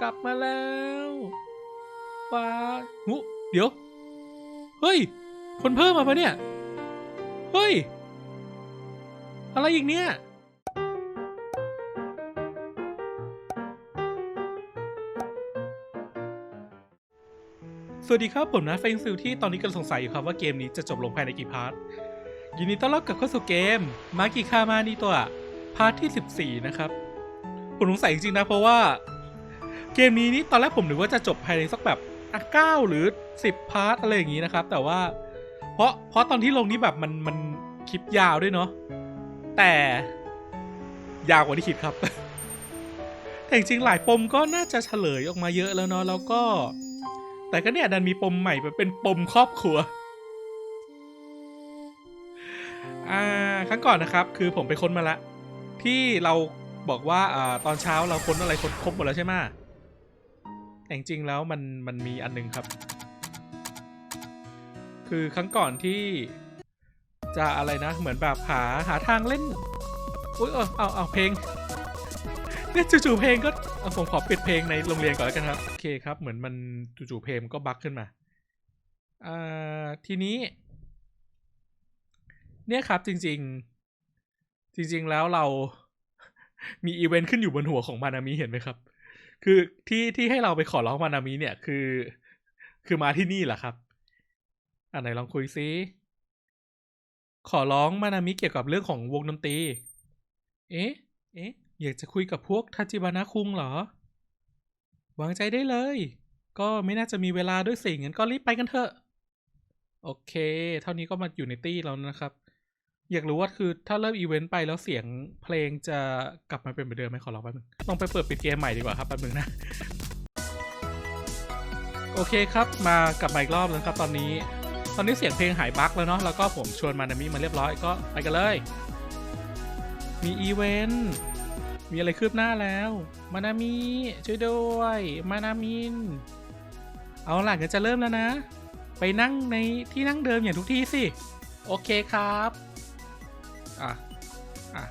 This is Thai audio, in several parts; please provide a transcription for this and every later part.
กลับมาแล้วฟ้าหุเดี๋ยว เฮ้ย คนเพิ่มมาปะเนี่ย เฮ้ย อะไรอีกเนี่ยสวัสดีครับ ผมนะเฟงซิลที่ตอนนี้กำลังสงสัยอยู่ครับว่าเกมนี้จะจบลงภายในกี่พาร์ทยินดีต้อนรับกลับเข้าสู่เกมมากิคามานี่ตัวพาร์ทที่ 14 นะครับ ผมสงสัยจริงๆนะเพราะว่า เกมนี้นี่ตอนแรกผมนึกว่าจะจบภายในสักแบบอะเก้าหรือ10พาร์ทอะไรอย่างนี้นะครับ แต่ว่า เพราะเพราะตอนที่ลงนี่แบบมันมันคลิปยาวด้วยเนาะแต่ยาวกว่าที่คิดครับ แต่จริงหลายปมก็น่าจะเฉลยออกมาเยอะแล้วเนาะแล้วก็ แต่ก็เนี่ยดันมีปมใหม่แบบเป็นปมครอบครัวอ่าครั้งก่อนนะครับ คือผมไปค้นมาละที่เราบอกว่าอ่าตอนเช้าเราค้นอะไรค้นครบหมดแล้วใช่ไหม แต่จริงๆแล้วมันมันมีอันหนึงครับ คือครั้งก่อนที่จะอะไรนะ เหมือนแบบหาหาทางเล่น อุ้ยเออเอาเอาเพลงเนี่ยจู่ๆเพลงก็ผมขอปิดเพลงในโรงเรียนก่อนแล้วกันครับ โอเคครับ เหมือนมันจู่ๆเพลงก็บั๊กขึ้นมาอ่าทีนี้ เนี่ยครับจริง ๆ จริง ๆ แล้วเรามีอีเวนต์ขึ้นอยู่บนหัวของมานามิเห็นไหมครับ คือที่ที่ให้เราไปขอร้องมานามิเนี่ยคือ คือมาที่นี่แหละครับ อันไหนลองคุยซิขอร้องมานามิเกี่ยวกับเรื่องของวงดนตรี เอ๊ะ เอ๊ะ อยากจะคุยกับพวกทาจิบานะคุงเหรอ วางใจได้เลย ก็ไม่น่าจะมีเวลาด้วยสิงั้นก็รีบไปกันเถอะ โอเค เท่านี้ก็มาอยู่ในตี้แล้วนะครับ อยากรู้ว่าคือถ้าเริ่มอีเวนต์ไปแล้วเสียงเพลงจะกลับมาเป็นเหมือนเดิมไหมขอลองแป๊บนึงลองไปเปิดปิดเกมใหม่ดีกว่าครับแป๊บนึงนะ โอเคครับมากลับมาอีกรอบแล้วครับตอนนี้ ตอนนี้เสียงเพลงหายบั๊กแล้วเนาะแล้วก็ผมชวนมานามิมาเรียบร้อยก็ไปกันเลย มีอีเวนต์มีอะไรคืบหน้าแล้ว มานามิช่วยด้วยมานามิน เอาล่ะงั้นจะเริ่มแล้วนะ ไปนั่งในที่นั่งเดิมอย่างทุกที่สิ โอเคครับ อะ อะ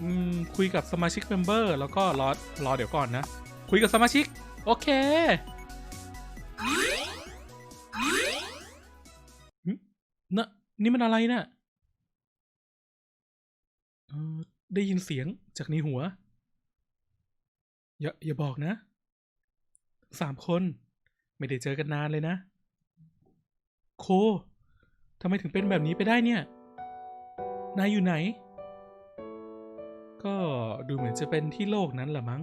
อืมคุยกับสมาชิกเมมเบอร์แล้วก็รอรอเดี๋ยวก่อนนะ คุยกับสมาชิก โอเคนะนี่มันอะไรนะ่ะได้ยินเสียงจากในหัว อย่าอย่าบอกนะ สามคน ไม่ได้เจอกันนานเลยนะ โคทำไมถึงเป็นแบบนี้ไปได้เนี่ย นายอยู่ไหน ก็ดูเหมือนจะเป็นที่โลกนั้นแหละมั้ง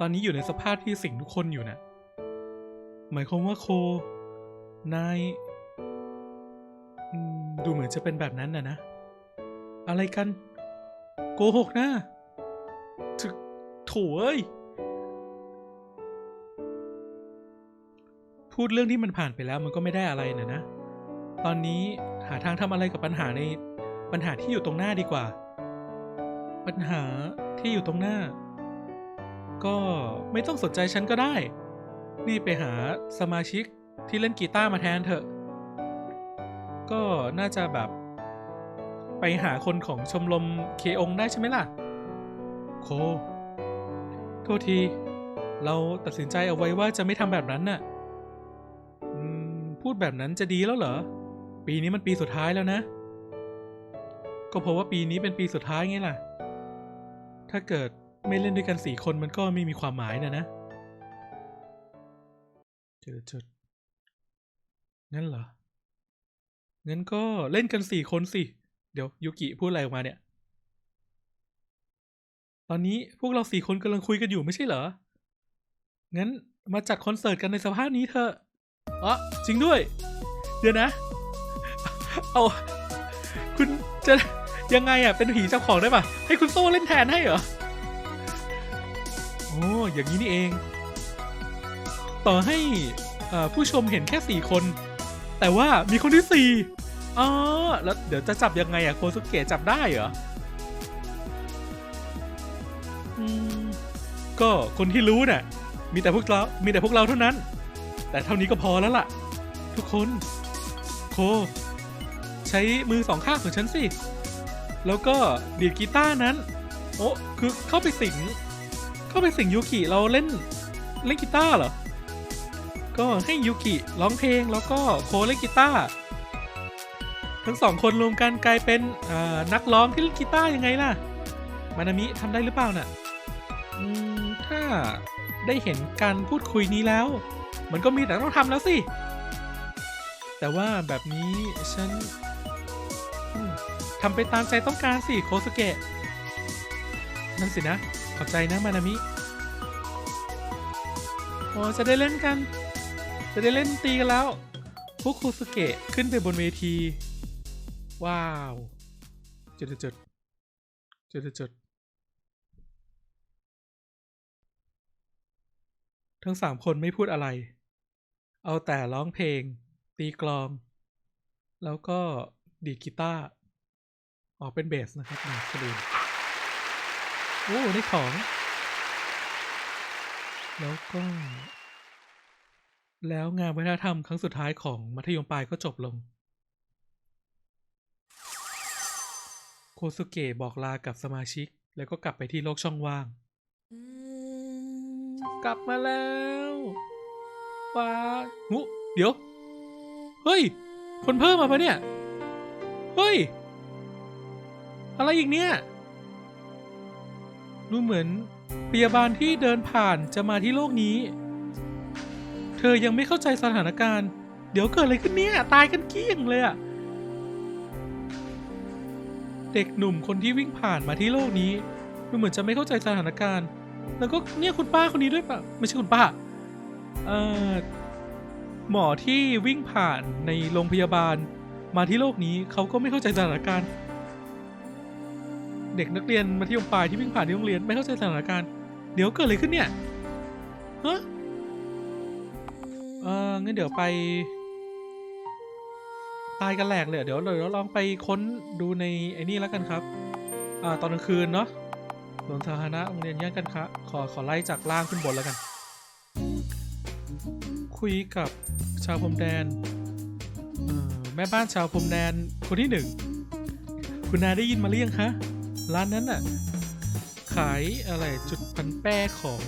ตอนนี้อยู่ในสภาพที่สิงทุกคนอยู่นะ่ะ หมายความว่าโค นายดูเหมือนจะเป็นแบบนั้นนะนะ อะไรกัน โกหกนะถึกโถ่เอ้ย พูดเรื่องที่มันผ่านไปแล้วมันก็ไม่ได้อะไรนะนะ ตอนนี้ หาทางทำอะไรกับปัญหาในปัญหาที่อยู่ตรงหน้าดีกว่า ปัญหาที่อยู่ตรงหน้า ก็ไม่ต้องสนใจฉันก็ได้ นี่ไปหาสมาชิกที่เล่นกีตาร์มาแทนเถอะ ก็น่าจะแบบ ไปหาคนของชมรมเคองได้ใช่ไหมล่ะ โค โทษที เราตัดสินใจเอาไว้ว่าจะไม่ทำแบบนั้นน่ะพูดแบบนั้นจะดีแล้วเหรอ ปีนี้มันปีสุดท้ายแล้วนะ ก็เพราะว่าปีนี้เป็นปีสุดท้ายไงล่ะ ถ้าเกิดไม่เล่นด้วยกันสี่คนมันก็ไม่มีความหมายนะนะเจอจุดงั้นเหรอ งั้นก็เล่นกันสี่คนสิ เดี๋ยวยูกิพูดอะไรออกมาเนี่ย ตอนนี้พวกเราสี่คนกำลังคุยกันอยู่ไม่ใช่เหรอ งั้นมาจัดคอนเสิร์ตกันในสภาพนี้เถอะอ๋อจริงด้วย เดี๋ยวนะ เอา คุณจะยังไงอะ เป็นผีเจ้าของได้ปะให้คุณโซ่เล่นแทนให้เหรอ โอ้ อย่างนี้นี่เอง ต่อให้อ่อผู้ชมเห็นแค่สี่คน แต่ว่ามีคนที่สี่อ๋อ แล้วเดี๋ยวจะจับยังไงอะ โคสุเกะจับได้เหรออืมก็คนที่รู้น่ะ มีแต่พวกเรา มีแต่พวกเราเท่านั้น แต่เท่านี้ก็พอแล้วล่ะ ทุกคน โค ช้มือสองข้างของฉันสิ แล้วก็ดีดกีตาร์นั้น โอ้คือเข้าไปสิง เข้าก็เป็นสิ่งยูกิเราเล่นเล่นกีตาร์เหรอ ก็ให้ยูกิร้องเพลงแล้วก็โคเล่นกีตาร์ ทั้งสองคนรวมกันกลายเป็นนักร้องที่เล่นกีตาร์ยังไงล่ะ มานามิทำได้หรือเปล่าน่ะอืมถ้าได้เห็นการพูดคุยนี้แล้ว มันก็มีแต่ต้องทำแล้วสิ แต่ว่าแบบนี้ฉัน ทำไปตามใจต้องการสิโคสเกะ นั่นสินะ ขอบใจนะมานามิ โอ้จะได้เล่นกัน จะได้เล่นตีกันแล้ว พวกโคสเกะขึ้นไปบนเวที ว้าวจุดจุดจุดจุดจุดทั้งสามคนไม่พูดอะไร เอาแต่ร้องเพลง ตีกลอง แล้วก็ ดีดกีตาร์ออกเป็นเบสนะครับนี่กระดูนโอ้ได้ของ แล้วก็ แล้วงานวัฒนธรรมครั้งสุดท้ายของมัธยมปลายก็จบลง โคสุเกะบอกลากับสมาชิก แล้วก็กลับไปที่โลกช่องว่าง กลับมาแล้วว้าหุเดี๋ยว เฮ้ย คนเพิ่มมาปะเนี่ย เฮ้ย อะไรอีกเนี่ย ดูเหมือนพยาบาลที่เดินผ่านจะมาที่โลกนี้ เธอยังไม่เข้าใจสถานการณ์ เดี๋ยวเกิดอะไรขึ้นเนี่ย ตายกันเกลี้ยงเลยอะเด็กหนุ่มคนที่วิ่งผ่านมาที่โลกนี้ดูเหมือนจะไม่เข้าใจสถานการณ์ แล้วก็เนี่ยคุณป้าคนนี้ด้วยปะไม่ใช่คุณป้า เอ่อหมอที่วิ่งผ่านในโรงพยาบาล มาที่โลกนี้เขาก็ไม่เข้าใจสถานการณ์ เด็กนักเรียนมัธยมปลายที่วิ่งผ่านที่โรงเรียนไม่เข้าใจสถานการณ์ เดี๋ยวเกิดอะไรขึ้นเนี่ยฮะเอองั้นเดี๋ยวไป ตายกันแหลกเลยเดี๋ยวเดี๋ยวลองไปค้นดูในไอ้นี่แล้วกันครับ อ่าตอนกลางคืนเนาะสวนสาธารณะโรงเรียนย่านกันคะขอขอไล่จากล่างขึ้นบนแล้วกัน คุยกับชาวพรมแดน เอ่อ แม่บ้านชาวพรมแดนคนที่หนึ่งคุณนายได้ยินมาหรือยังคะร้านนั้นน่ะ ขายอะไรจุดพันแป้ของ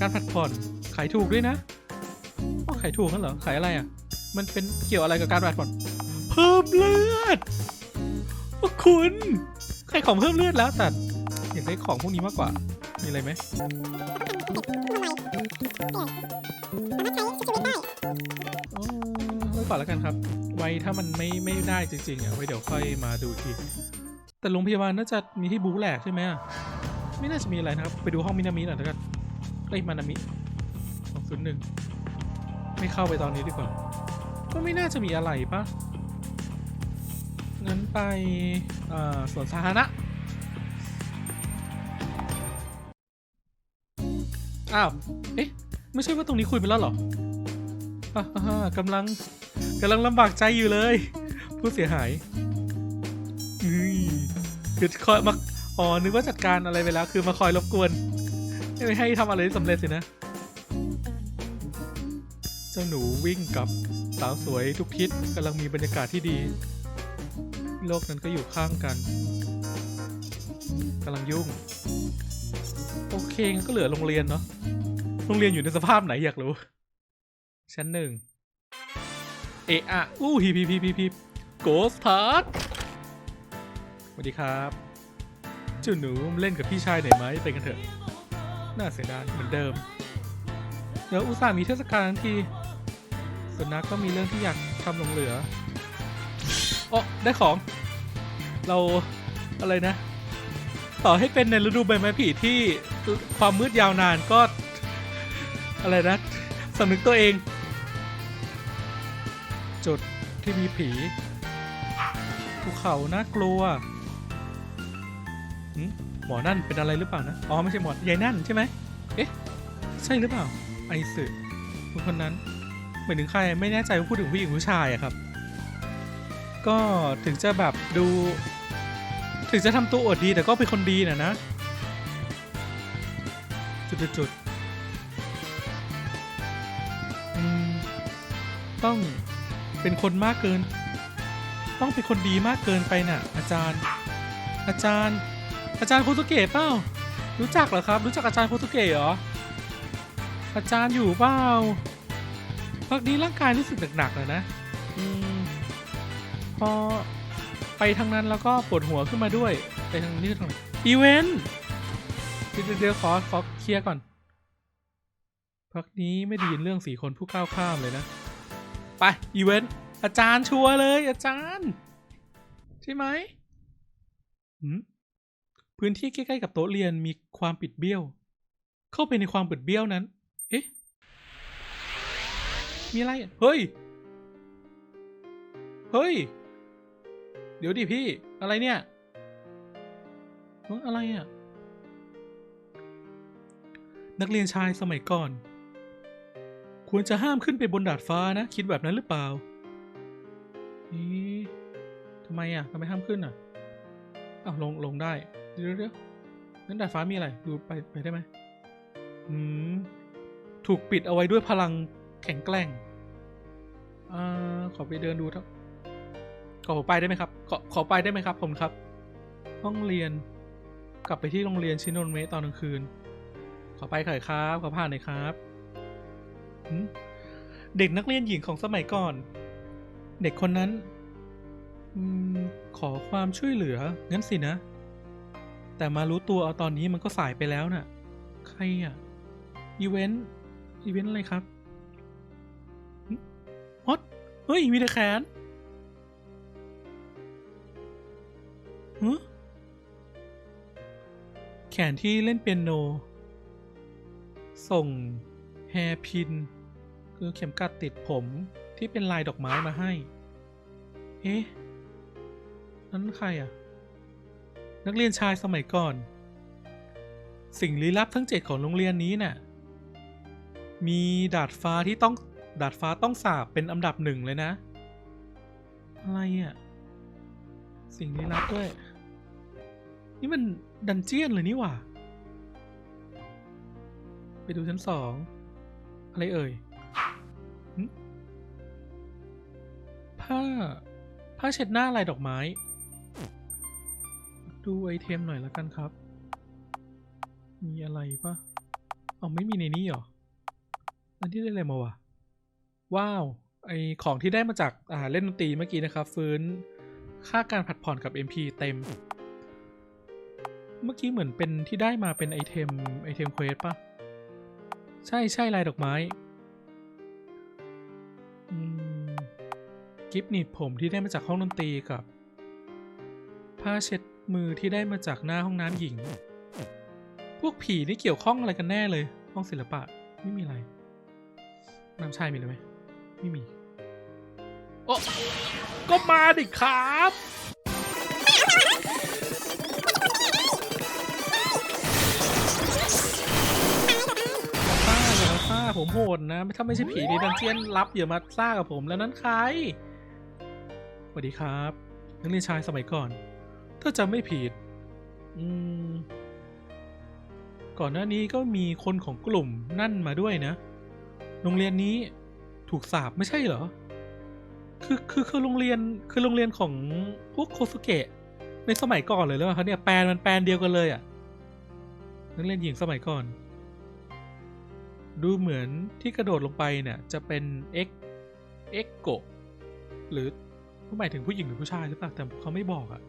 การผัดผ่อนขายถูกด้วยนะอ๋อขายถูกนั่นเหรอขายอะไรอะ มันเป็นเกี่ยวอะไรกับการผัดผ่อน เพิ่มเลือดโอ้คุณขายของเพิ่มเลือดแล้วแต่อยากได้ของพวกนี้มากกว่า มีอะไรไหมอ๋อไว้ก่อนแล้วกันครับ ไว้ถ้ามันไม่ไม่ได้จริงๆอะไว้เดี๋ยวค่อยมาดูที แต่โรงพยาบาลน่าจะมีที่บู๊แหลกใช่ไหมอะไม่น่าจะมีอะไรนะครับ ไปดูห้องมินามิหน่อยแล้วกันเอ้ยมานามิสองศูนย์หนึ่งไม่เข้าไปตอนนี้ดีกว่า ก็ไม่น่าจะมีอะไรปะงั้นไปสวนสาธารณะอ้าว เอ๊ะ ไม่ใช่ว่าตรงนี้คุยไปแล้วเหรออ่ากำลัง กำลังลำบากใจอยู่เลย ผู้เสียหายอืมคือคอยมาอ๋อนึกว่าจัดการอะไรไปแล้ว คือมาคอยรบกวนไม่ให้ทำอะไรสำเร็จสินะ เจ้าหนูวิ่งกับสาวสวยทุกทิศกำลังมีบรรยากาศที่ดี โลกนั้นก็อยู่ข้างกันกำลังยุ่ง โอเคงั้นก็เหลือโรงเรียนเนาะโรงเรียนอยู่ในสภาพไหนอยากรู้ ชั้นหนึ่ง เอะอะอู้ฮีพีพีพีพีโกสทาร์สวัสดีครับเจ้าหนูเล่นกับพี่ชายหน่อยไหมไปกันเถอะ น่าเสียดายเหมือนเดิม เดี๋ยวอุตส่าห์มีเทศกาลทั้งทีส่วนนักก็มีเรื่องที่อยากทำหลงเหลืออ๋อได้ของ เราอะไรนะ ต่อให้เป็นในฤดูใบไม้ผลิที่ความมืดยาวนานก็ อะไรนะสำนึกตัวเอง จุดที่มีผีภูเขาน่ากลัวหึหมอนั่นเป็นอะไรหรือเปล่านะ อ๋อ ไม่ใช่หมอยายนั่นใช่ไหมเอ๊ะ ใช่หรือเปล่า ไอสึคนคนนั้นหมายถึงใครไม่แน่ใจว่าพูดถึงผู้หญิงผู้ชายอะครับ ก็ถึงจะแบบดู ถึงจะทำตัวอวดดีแต่ก็เป็นคนดีนะนะ จุดจุดจุดอืมต้อง เป็นคนมากเกิน ต้องเป็นคนดีมากเกินไปน่ะ อาจารย์ อาจารย์ อาจารย์คุสุเกะเปล่ารู้จักเหรอครับ รู้จักอาจารย์โคตุเกะเหรออาจารย์อยู่เปล่าพักนี้ร่างกายรู้สึกหนักๆเลยนะอพอไปทางนั้นแล้วก็ปวดหัวขึ้นมาด้วย ไปทางนี้ทางไหนอีเวนต์เดี๋ยวเดี๋ยวขอขอเคลียร์ก่อนพักนี้ไม่ได้ยินเรื่องสี่คนผู้ก้าวข้ามเลยนะ ไปอีเวนต์อาจารย์ชัวร์เลย อาจารย์ ใช่ไหมหพื้นที่ใกล้ๆกับโต๊ะเรียนมีความปิดเบี้ยว เข้าไปในความปิดเบี้ยวนั้น เอ๊ะ มีอะไรเฮ้ย เฮ้ย เดี๋ยวดิพี่ อะไรเนี่ยเฮ้ยอะไรอะ นักเรียนชายสมัยก่อน ควรจะห้ามขึ้นไปบนดาดฟ้านะ คิดแบบนั้นหรือเปล่าเอ๊ทำไมอะทำไมห้ามขึ้นอะอ้าวลงลงได้ เดี๋ยวเดี๋ยวนั้นดาดฟ้ามีอะไร ดูไปไปได้ไหมอืม ถูกปิดเอาไว้ด้วยพลังแข็งแกร่งอ่าขอไปเดินดูทั้งขอผมไปได้ไหมครับ ขอขอไปได้ไหมครับผมครับ ห้องเรียน กลับไปที่โรงเรียนชินโนเมะตอนกลางคืน ขอไปขอยครับ ขอผ่านหน่อยครับ เด็กนักเรียนหญิงของสมัยก่อน เด็กคนนั้นขอความช่วยเหลือ งั้นสินะ แต่มารู้ตัวเอาตอนนี้มันก็สายไปแล้วน่ะ ใครอะ อีเวนต์ อีเวนต์อะไรครับฮอตเฮ้ย มีแต่แขนฮะแขนที่เล่นเปียโน ส่ง แฮร์พิน คือเข็มกัดติดผมที่เป็นลายดอกไม้มาให้ เอ๊ะ นั้นใครอะ นักเรียนชายสมัยก่อน สิ่งลี้ลับทั้งเจ็ดของโรงเรียนนี้น่ะ มีดาดฟ้าที่ต้องดาดฟ้าต้องสาบเป็นอันดับหนึ่งเลยนะ อะไรอะ สิ่งลี้ลับด้วย นี่มันดันเจียนเลยนี่หว่า ไปดูชั้นสอง อะไรเอ่ยผ้า ผ้าเช็ดหน้าลายดอกไม้ ดูไอเทมหน่อยล้วกันครับ มีอะไรปะเอาไม่มีในนี้เหรอ อันที่ได้อะไรมาวะ ว้าว ไอของที่ได้มาจากอ่าเล่นดนตรีเมื่อกี้นะครับ ฟื้นค่าการผัดผ่อนกับ MP เต็ม เมื่อกี้เหมือนเป็นที่ได้มาเป็นไอเทมไอเทมเควสปะ ใช่ใช่ลายดอกไม้กิฟต์หนีบผมที่ได้มาจากห้องดนตรีกับ ผ้าเช็ดมือที่ได้มาจากหน้าห้องน้ำหญิง พวกผีนี่เกี่ยวข้องอะไรกันแน่เลย ห้องศิลปะไม่มีอะไรน้ำชายมีเลยไหมไม่มีโอ้ก็มาดิครับ ซ่าผมโหดนะ ถ้าไม่ใช่ผีในดันเจียนรับอย่ามาซ่ากับผมแล้วนั้นใครสวัสดีครับ นักเรียนชายสมัยก่อน ถ้าจำไม่ผิด อืม ก่อนหน้านี้ก็มีคนของกลุ่มนั่นมาด้วยนะ โรงเรียนนี้ถูกสาบไม่ใช่เหรอ คือคือคือโรงเรียนคือโรงเรียนของพวกโคสุเกะในสมัยก่อนเลยหรือเปล่าเขาเนี่ยแปลนมันแปลนเดียวกันเลยอะ่ะนักเรียนหญิงสมัยก่อน ดูเหมือนที่กระโดดลงไปเนี่ยจะเป็นเอ็กเอ็กโกหรือหมายถึงผู้หญิงหรือผู้ชายหรือเปล่าแต่เขาไม่บอกอะ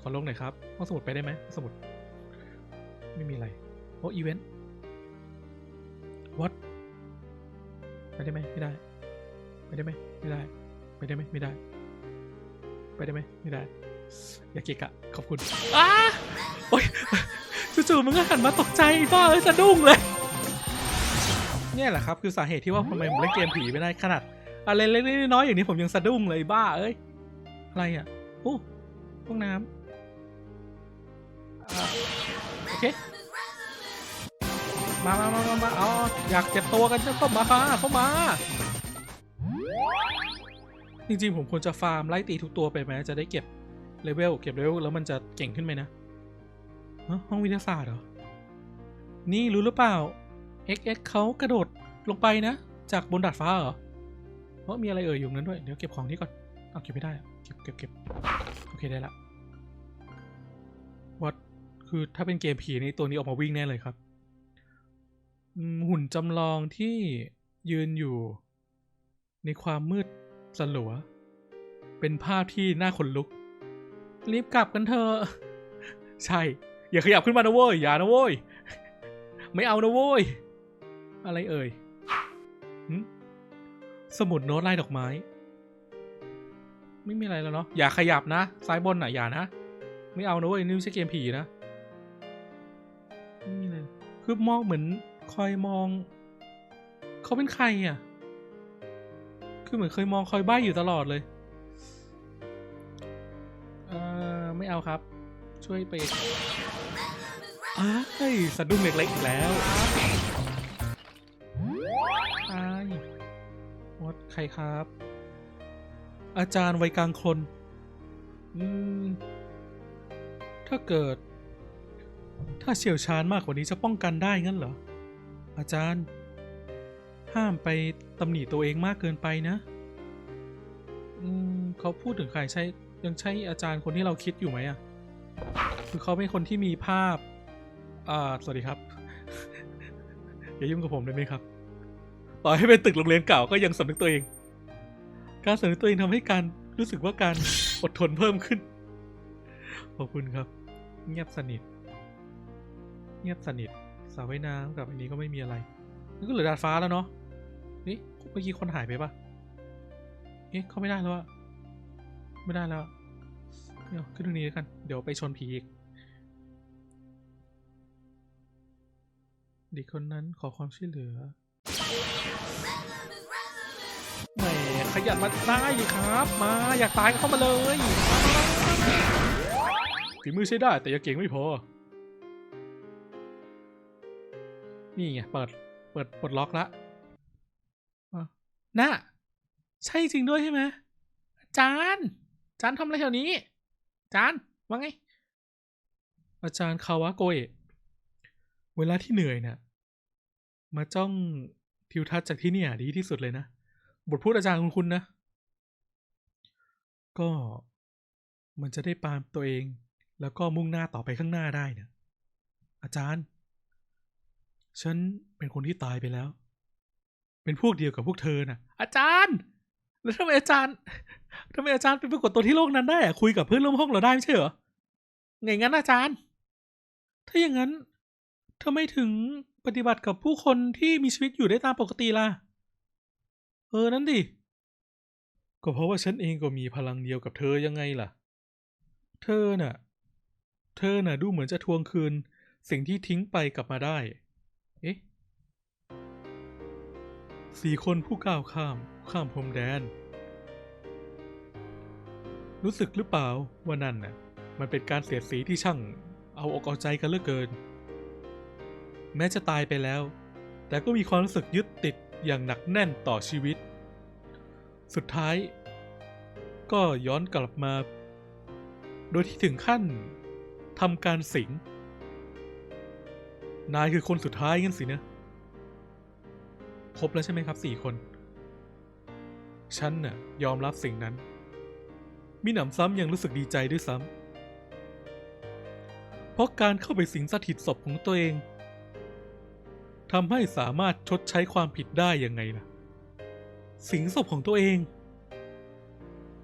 ขอลงหน่อยครับห้องสมุดไปได้ไหมห้องสมุด ไม่มีอะไรโอ้อีเวนต์ what ไปได้ไหมไม่ได้ ไปได้ไหมไม่ได้ ไปได้ไหมไม่ได้ ไปได้ไหมไม่ได้ อย่าเกะกะขอบคุณอ้าโอ๊ยจู่ๆมันก็หันมาตกใจบ้าเอ้ยสะดุ้งเลย เนี่ยแหละครับคือสาเหตุที่ว่าทำไมผมเล่นเกมผีไม่ได้ขนาดอะไรเล็กๆน้อยๆอย่างนี้ผมยังสะดุ้งเลยบ้าเอ้ยอะไรอะโอ้ห้องน้ำอ่าโอเคมามามามามาเอาอยากเจ็บตัวกันก็มาค่ะเข้ามา จริงๆผมควรจะฟาร์มไล่ตีทุกตัวไปไหมจะได้เก็บเลเวลเก็บเลเวลแล้วมันจะเก่งขึ้นไหมนะฮะห้องวิทยาศาสตร์เหรอ นี่รู้หรือเปล่า XX เขากระโดดลงไปนะ จากบนดาดฟ้าเหรอเพราะมีอะไรเอ่ยอยู่นั้นด้วย เดี๋ยวเก็บของนี้ก่อน เอาเก็บไม่ได้ เก็บเก็บเก็บโอเคได้ละวัดคือถ้าเป็นเกมผีนี่ตัวนี้ออกมาวิ่งแน่เลยครับ หุ่นจำลองที่ยืนอยู่ ในความมืดสลัว เป็นภาพที่น่าขนลุก รีบกลับกันเถอะใช่ อย่าขยับขึ้นมานะเว้ย อย่านะเว้ย ไม่เอานะเว้ย อะไรเอ่ยสมุดโน้ตลายดอกไม้ ไม่มีอะไรแล้วเนาะอย่าขยับนะ ซ้ายบนอะอย่านะ ไม่เอานะเว้ยนี่ไม่ใช่เกมผีนะไม่มีเลยคือมองเหมือนคอยมอง เขาเป็นใครอะ คือเหมือนเคยมองคอยใบ้อยู่ตลอดเลยเออไม่เอาครับ ช่วยไปอ้ายสะดุ้งเล็กๆอีกแล้ว ใครครับ อาจารย์วัยกลางคนอืมถ้าเกิด ถ้าเชี่ยวชาญมากกว่านี้จะป้องกันได้งั้นเหรอ อาจารย์ ห้ามไปตำหนิตัวเองมากเกินไปนะ อืมเขาพูดถึงใครใช่ยังใช่อาจารย์คนที่เราคิดอยู่ไหมอะคือเขาเป็นคนที่มีภาพ อ่า สวัสดีครับ อย่ายุ่งกับผมได้ไหมครับ ต่อให้เป็นตึกโรงเรียนเก่าก็ยังสำนึกตัวเอง การสำนึกตัวเองทำให้การรู้สึกว่าการอดทนเพิ่มขึ้น ขอบคุณครับ เงียบสนิท เงียบสนิทสาวว่ายน้ำกับอันนี้ก็ไม่มีอะไรนี่ก็เหลือดาดฟ้าแล้วเนาะนี่เมื่อกี้คนหายไปปะเอ๊ะเขาไม่ได้แล้วอะไม่ได้แล้วเดี๋ยวขึ้นตรงนี้แล้วกัน เดี๋ยวไปชนผีอีกเด็กคนนั้นขอความช่วยเหลือ ขยันมาได้ครับ มาอยากตายก็เข้ามาเลยฝีมือใช้ได้แต่ยังเก่งไม่พอ นี่ไงเปิดเปิดปลดล็อกละน่ะใช่จริงด้วยใช่ไหมอาจารย์อาจารย์ทำอะไรแถวนี้อาจารย์ว่าไง อาจารย์คาวะโกเอะเวลาที่เหนื่อยเนี่ยมาจ้องทิวทัศน์จากที่เนี่ยดีที่สุดเลยนะ บทพูดอาจารย์คุณคุณนะ ก็มันจะได้ปามตัวเอง แล้วก็มุ่งหน้าต่อไปข้างหน้าได้นะอาจารย์ ฉันเป็นคนที่ตายไปแล้ว เป็นพวกเดียวกับพวกเธอน่ะ อาจารย์ แล้วทำไมอาจารย์ทำไมอาจารย์เป็นปรากฏตัวที่โลกนั้นได้อะคุยกับเพื่อนร่วมห้องเราได้ไม่ใช่เหรอไงงั้นอาจารย์ ถ้าอย่างนั้นทำไมถึงปฏิบัติกับผู้คนที่มีชีวิตอยู่ได้ตามปกติล่ะ เออนั่นดิ ก็เพราะว่าฉันเองก็มีพลังเดียวกับเธอยังไงล่ะ เธอน่ะ เธอน่ะดูเหมือนจะทวงคืน สิ่งที่ทิ้งไปกลับมาได้ เอ๊ะสี่คนผู้ก้าวข้าม ข้ามพรมแดน รู้สึกหรือเปล่าว่านั่นน่ะ มันเป็นการเสียดสีที่ช่าง เอาอกเอาใจกันเหลือเกิน แม้จะตายไปแล้ว แต่ก็มีความรู้สึกยึดติด อย่างหนักแน่นต่อชีวิต สุดท้าย ก็ย้อนกลับมา โดยที่ถึงขั้นทำการสิง นายคือคนสุดท้ายงั้นสินะ ครบแล้วใช่ไหมครับสี่คน ฉันน่ะยอมรับสิ่งนั้นมีหนำซ้ำยังรู้สึกดีใจด้วยซ้ำ เพราะการเข้าไปสิงสถิตศพของตัวเอง ทำให้สามารถชดใช้ความผิดได้ยังไงล่ะ สิงศพของตัวเอง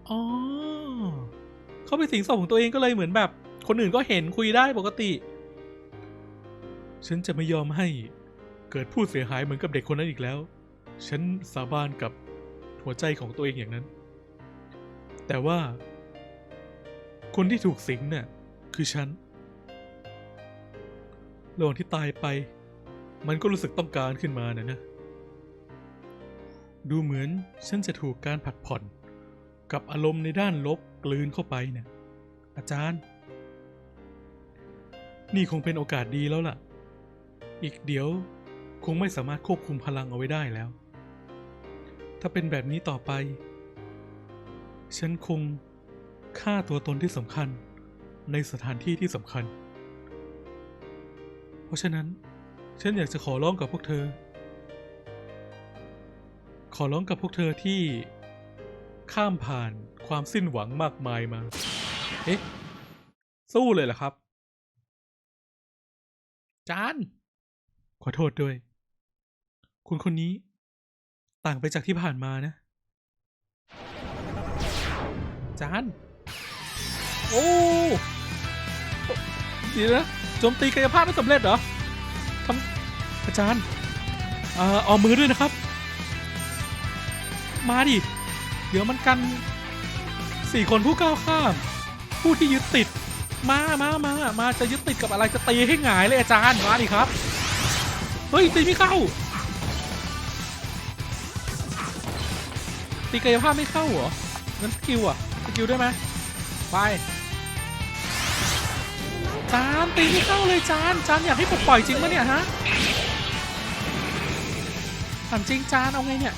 อ๋อ เขาไปสิงศพของตัวเองก็เลยเหมือนแบบ คนอื่นก็เห็นคุยได้ปกติ ฉันจะไม่ยอมให้เกิดผู้เสียหายเหมือนกับเด็กคนนั้นอีกแล้ว ฉันสาบานกับหัวใจของตัวเองอย่างนั้น แต่ว่า คนที่ถูกสิงเนี่ยคือฉันระหว่างที่ตายไป มันก็รู้สึกต้องการขึ้นมานะนะ ดูเหมือนฉันจะถูกการผัดผ่อน กับอารมณ์ในด้านลบกลืนเข้าไปเนี่ยอาจารย์ นี่คงเป็นโอกาสดีแล้วล่ะ อีกเดี๋ยวคงไม่สามารถควบคุมพลังเอาไว้ได้แล้ว ถ้าเป็นแบบนี้ต่อไป ฉันคงฆ่าตัวตนที่สำคัญในสถานที่ที่สำคัญ เพราะฉะนั้น ฉันอยากจะขอร้องกับพวกเธอ ขอร้องกับพวกเธอที่ข้ามผ่านความสิ้นหวังมากมายมา เอ๊ะ สู้เลยเหรอครับ จาน ขอโทษด้วย คุณคนนี้ ต่างไปจากที่ผ่านมานะ จาน โอ้ ดีนะโจมตีกายภาพไม่สำเร็จเหรอ อาจารย์เอ่อเอามือด้วยนะครับ มาดิ เดี๋ยวมันกันสี่คนผู้ก้าวข้าม ผู้ที่ยึดติด มามามามาจะยึดติดกับอะไรจะตีให้หงายเลยอาจารย์มาดิครับ เฮ้ยตีไม่เข้า ตีกายภาพไม่เข้าเหรองั้นสกิลอะสกิลได้ไหมไปจานตีไม่เข้าเลยจานจานอยากให้ผมปล่อยจริงปะเนี่ยฮะ ถามจริงจานเอาไงเนี่ย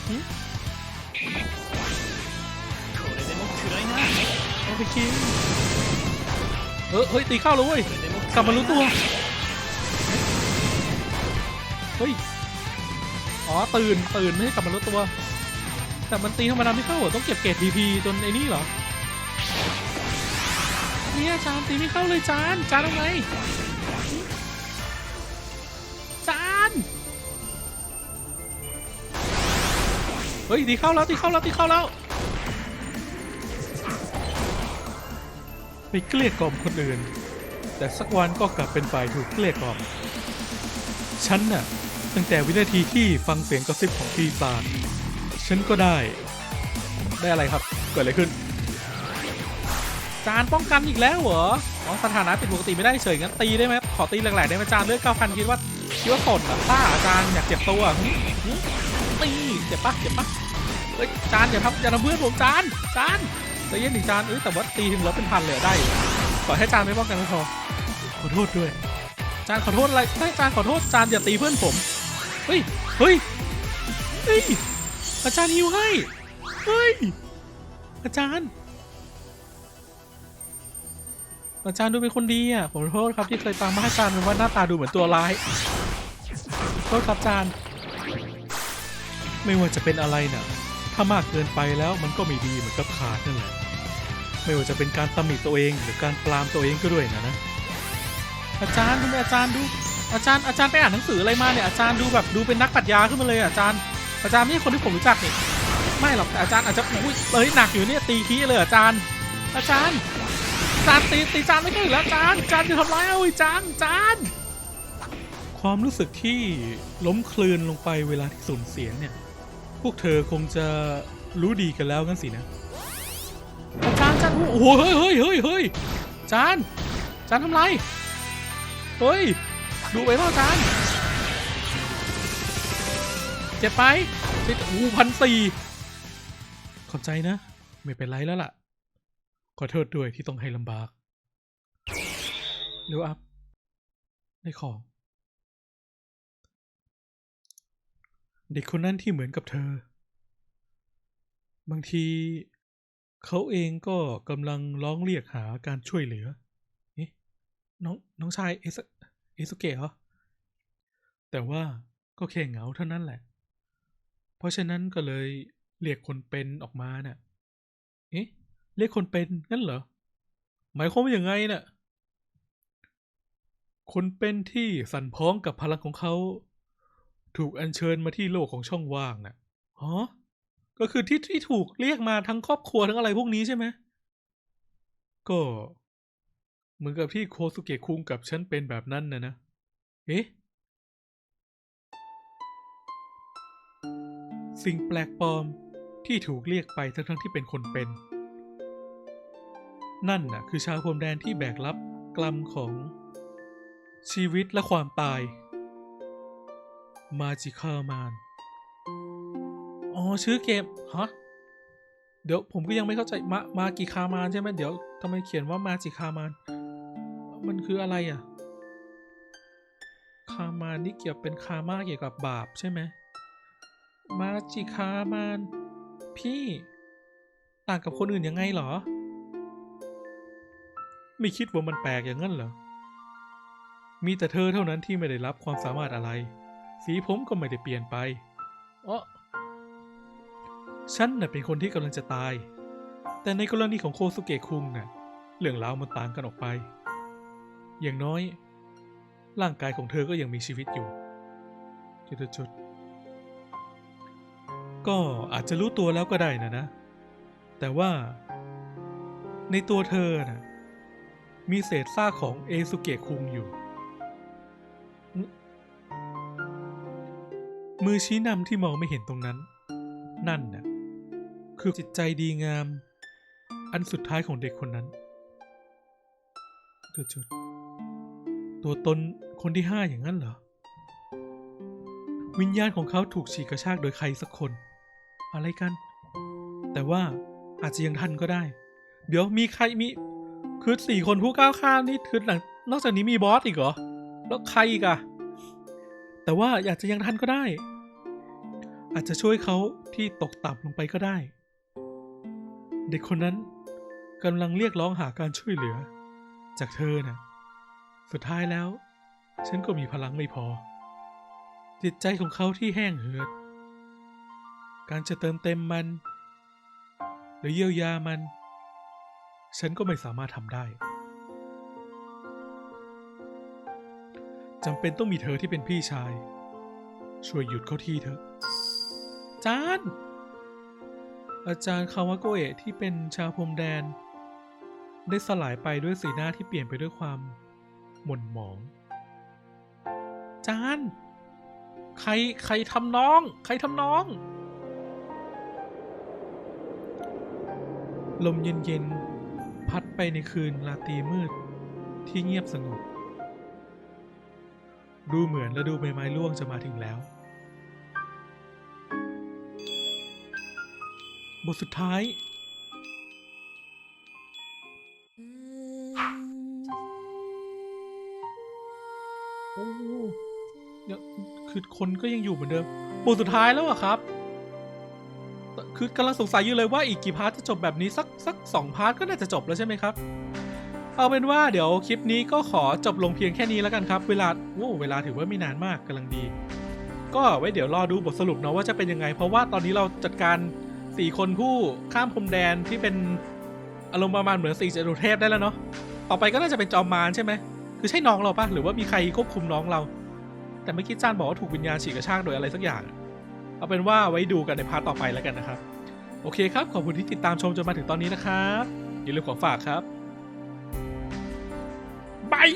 เอาไปกินเออเฮ้ยตีเข้าเลยเว้ยกลับมารู้ตัว เฮ้ย อ๋อ ตื่น ตื่น ไม่ให้กลับมารู้ตัว แต่มันตีธรรมดาไม่เข้าหรอต้องเก็บเกรดพีพีจนไอ้นี่เหรอ เนี่ยจานตีไม่เข้าเลยจาน จานเอาไง เฮ้ยตีเข้าแล้วตีเข้าแล้วตีเข้าแล้วไปเกลี้ยกล่อมคนอื่น แต่สักวันก็กลับเป็นฝ่ายถูกเกลี้ยกล่อมฉันน่ะตั้งแต่วินาทีที่ฟังเสียงกระซิบของปีศาจฉันก็ได้ ได้อะไรครับ เกิดอะไรขึ้น จานป้องกันอีกแล้วเหรออ๋อสถานะติดปกติไม่ได้เฉยงั้นตีได้ไหมขอตีแหลกๆได้ไหมจานเลือดเก้าพันคิดว่า คิดว่าสนเหรอป้าอาจารย์อยากเจ็บตัวตีเจ็บปะเจ็บปะเอ้ยจานอย่าทำอย่าทำเพื่อนผมจานจานใจเย็นดิจานเอ้ยแต่ว่าตีถึงแล้วเป็นพันเลยอะได้อยู่ขอให้จานไม่ป้องกันพอขอโทษด้วย จานขอโทษอะไรไม่จานขอโทษจานอย่าตีเพื่อนผมเฮ้ยเฮ้ยเฮ้ยอาจารย์ฮิวให้เฮ้ยอาจารย์ อาจารย์ดูเป็นคนดีอะผมขอโทษครับที่เคยตามมาให้อาจารย์เป็นว่าหน้าตาดูเหมือนตัวร้าย ษครับจารย์ไม่ว่าจะเป็นอะไรน่ะ ถ้ามากเกินไปแล้วมันก็ไม่ดีเหมือนกับขาดนั่นแหละ ไม่ว่าจะเป็นการตำหนิตัวเองหรือการปรามตัวเองก็ด้วยนะนะ อาจารย์ทำไมอาจารย์ดู อาจารย์อาจารย์ไปอ่านหนังสืออะไรมาเนี่ยอาจารย์ดูแบบดูเป็นนักปรัชญาขึ้นมาเลยอะอาจารย์ อาจารย์ไม่ใช่คนที่ผมรู้จักนี่ไม่หรอกแต่อาจารย์อาจจะอุ้ยเอ้ยหนักอยู่เนี่ยตีขี้เลยอาจารย์ อาจารย์อาจารย์ตีตีจานไม่ได้อยู่แล้วอาจารย์อาจารย์จะทำร้ายเอาอาจารย์อาจารย์ ความรู้สึกที่ล้มคลืนลงไปเวลาที่สูญเสียเนี่ย พวกเธอคงจะรู้ดีกันแล้วกันสินะอาจารย์อาจารย์โอ้โหเฮ้ยเฮ้ยเฮ้ยเฮ้ยอาจารย์อาจารย์ทำไร เฮ้ย ดูไปเปล่าอาจารย์เจ็บไปเจ็บอู้พันสี่ขอบใจนะ ไม่เป็นไรแล้วล่ะ ขอโทษด้วยที่ต้องให้ลำบากเร็วอัพได้ของ เด็กคนนั้นที่เหมือนกับเธอ บางทีเขาเองก็กำลังร้องเรียกหาการช่วยเหลือเอ๊ะน้องน้องชายเอสเอสุเกะเหรอ แต่ว่าก็แค่เหงาเท่านั้นแหละ เพราะฉะนั้นก็เลยเรียกคนเป็นออกมาน่ะ เอ๊ะ เรียกคนเป็นงั้นเหรอ หมายความว่าอย่างไงน่ะคนเป็นที่สั่นพ้องกับพลังของเขา ถูกอัญเชิญมาที่โลกของช่องว่างน่ะฮะก็คือที่ที่ถูกเรียกมาทั้งครอบครัวทั้งอะไรพวกนี้ใช่ไหมก็เหมือนกับที่โคสุเกะคุงกับฉันเป็นแบบนั้นนะนะเอ๊ะสิ่งแปลกปลอมที่ถูกเรียกไปทั้งๆที่เป็นคนเป็น นั่นน่ะ คือชาวพรมแดนที่แบกรับกรรมของชีวิตและความตาย มาจิคามานอ๋อ ชื่อเกม ฮะ เดี๋ยวผมก็ยังไม่เข้าใจมามากิคามานใช่ไหมเดี๋ยวทำไมเขียนว่ามาจิคามาน มันคืออะไรอะ คามานนี่เกี่ยวเป็นคามาเกี่ยวกับบาปใช่ไหมมาจิคามาน พี่ ต่างกับคนอื่นยังไงเหรอ ไม่คิดว่ามันแปลกอย่างนั้นเหรอมีแต่เธอเท่านั้นที่ไม่ได้รับความสามารถอะไร สีผมก็ไม่ได้เปลี่ยนไปอ๋อฉันน่ะเป็นคนที่กำลังจะตาย แต่ในกรณีของโคสุเกะคุงน่ะ เรื่องราวมันต่างกันออกไป อย่างน้อย ร่างกายของเธอก็ยังมีชีวิตอยู่ จุดๆๆก็อาจจะรู้ตัวแล้วก็ได้นะนะ แต่ว่า ในตัวเธอน่ะ มีเศษซากของเอซุเกะคุงอยู่ มือชี้นำที่มองไม่เห็นตรงนั้น นั่นน่ะคือจิตใจดีงาม อันสุดท้ายของเด็กคนนั้นจุดๆตัวตนคนที่ห้าอย่างนั้นเหรอ วิญญาณของเขาถูกฉีกกระชากโดยใครสักคน อะไรกัน แต่ว่าอาจจะยังทันก็ได้ เดี๋ยวมีใครมี คือสี่คนผู้ก้าวข้ามนี่คือหลังนอกจากนี้มีบอสอีกเหรอ แล้วใครอีกอะ แต่ว่าอยากจะยังทันก็ได้ อาจจะช่วยเขาที่ตกต่ำลงไปก็ได้ เด็กคนนั้นกำลังเรียกร้องหาการช่วยเหลือ จากเธอน่ะ สุดท้ายแล้ว ฉันก็มีพลังไม่พอ จิตใจของเขาที่แห้งเหือด การจะเติมเต็มมัน หรือเยียวยามัน ฉันก็ไม่สามารถทำได้ จำเป็นต้องมีเธอที่เป็นพี่ชาย ช่วยหยุดเขาทีเถอะจานอาจารย์คาวาโกเอะที่เป็นชาวพรมแดน ได้สลายไปด้วยสีหน้าที่เปลี่ยนไปด้วยความ หม่นหมอง จานใครใครทำน้อง ใครทำน้อง ลมเย็นๆ พัดไปในคืนราตรีมืดที่เงียบสงบ ดูเหมือนฤดูใบไม้ร่วงจะมาถึงแล้ว บทสุดท้าย โอ้ยคือคนก็ยังอยู่เหมือนเดิม บทสุดท้ายแล้วอะครับ คือกำลังสงสัยอยู่เลยว่าอีกกี่พาร์ทจะจบแบบนี้สักสักสองพาร์ทก็น่าจะจบแล้วใช่ไหมครับ เอาเป็นว่าเดี๋ยวคลิปนี้ก็ขอจบลงเพียงแค่นี้แล้วกันครับ เวลาโอ้เวลาถือว่าไม่นานมากกำลังดี ก็ไว้เดี๋ยวรอดูบทสรุปเนาะว่าจะเป็นยังไง เพราะว่าตอนนี้เราจัดการสี่คนผู้ข้ามพรมแดนที่เป็นอารมณ์ประมาณเหมือนสี่จตุเทพได้แล้วเนาะต่อไปก็น่าจะเป็นจอมมารใช่ไหมคือใช่น้องเราปะหรือว่ามีใครควบคุมน้องเรา แต่เมื่อกี้จานบอกว่าถูกวิญญาณฉีกกระชากโดยอะไรสักอย่าง เอาเป็นว่าไว้ดูกันในพาร์ทต่อไปแล้วกันนะครับ โอเคครับ ขอบคุณที่ติดตามชมจนมาถึงตอนนี้นะครับ อย่าลืมขอฝากครับ บาย